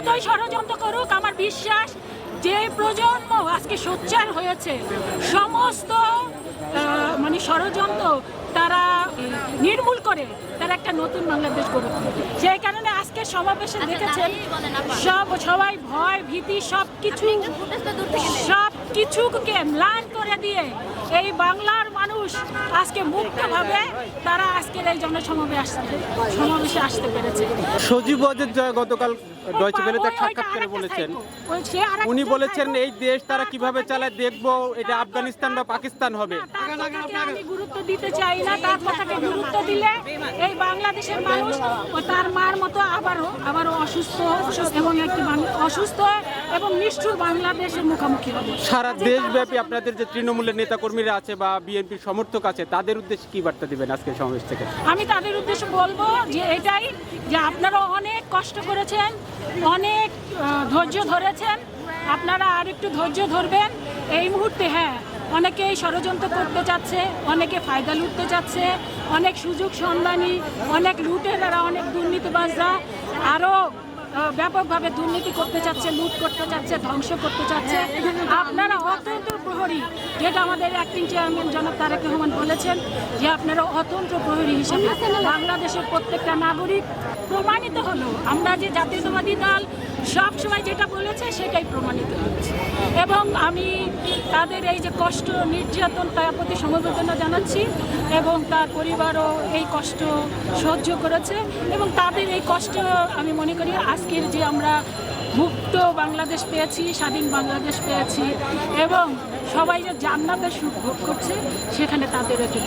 যতই ষড়যন্ত্র করুক আমার বিশ্বাস যে প্রজন্ম আজকে সোচ্চার হয়েছে সমস্ত মানে ষড়যন্ত্র তারা নির্মূল করে তারা একটা নতুন বাংলাদেশ গড়ে সেই কারণে আজকের সমাবেশে দেখেছেন সব সবাই ভয় ভীতি সব কিছু সব কিছুকে ম্লান করে দিয়ে এই বাংলার মানুষ আজকে মুক্তভাবে তারা আজকের এই জনসমাবেশে আসতে সমাবেশে আসতে পেরেছে। সজীব গতকাল ডয়চে ভেলেতে এক ওই- সাক্ষাৎকারে বলেছেন উনি বলেছেন এই দেশ তারা কীভাবে চালায় দেখব এটা আফগানিস্তান বা পাকিস্তান হবে। আমি গুরুত্ব দিতে চাই না তার কথাকে গুরুত্ব দিলে এই বাংলাদেশের মানুষ ও তার মার মতো আবারও আবারও অসুস্থ এবং একটি অসুস্থ এবং নিষ্ঠুর বাংলাদেশের মুখোমুখি হবে। সারা দেশব্যাপী আপনাদের যে তৃণমূলের নেতাকর্মীরা আছে বা বিএনপির সমর্থক আছে তাদের উদ্দেশ্যে কি বার্তা দিবেন আজকে সমাবেশ থেকে? আমি তাদের উদ্দেশ্যে বলব যে এটাই যে আপনারা অনেক কষ্ট করেছেন, অনেক ধৈর্য ধরেছেন। আপনারা আর একটু ধৈর্য ধরবেন। এই মুহূর্তে হ্যাঁ অনেকেই ষড়যন্ত্র করতে চাচ্ছে, অনেকে ফায়দা লুটতে চাচ্ছে, অনেক সুযোগ সন্ধানী, অনেক লুটেরারা অনেক দুর্নীতিবাজরা আরও ব্যাপকভাবে দুর্নীতি করতে চাচ্ছে, লুট করতে চাচ্ছে, ধ্বংস করতে চাচ্ছে। আপনারা অতন্ত্র প্রহরী, যেটা আমাদের অ্যাক্টিং চেয়ারম্যান জনাব তারেক রহমান বলেছেন, যে আপনারা অতন্ত্র প্রহরী হিসেবে বাংলাদেশের প্রত্যেকটা নাগরিক প্রমাণিত হলো। আমরা যে জাতীয়তাবাদী দল সব সময় যেটা বলেছে সেটাই প্রমাণিত হচ্ছে। এবং আমি তাদের এই যে কষ্ট নির্যাতন তার প্রতি সমবেদনা জানাচ্ছি এবং তার পরিবারও এই কষ্ট সহ্য করেছে এবং তাদের এই কষ্ট আমি মনে করি আজকের যে আমরা মুক্ত বাংলাদেশ পেয়েছি, স্বাধীন বাংলাদেশ পেয়েছি এবং সবাই যে জান্নাতের সুখ ভোগ করছে, সেখানে তাদের একটু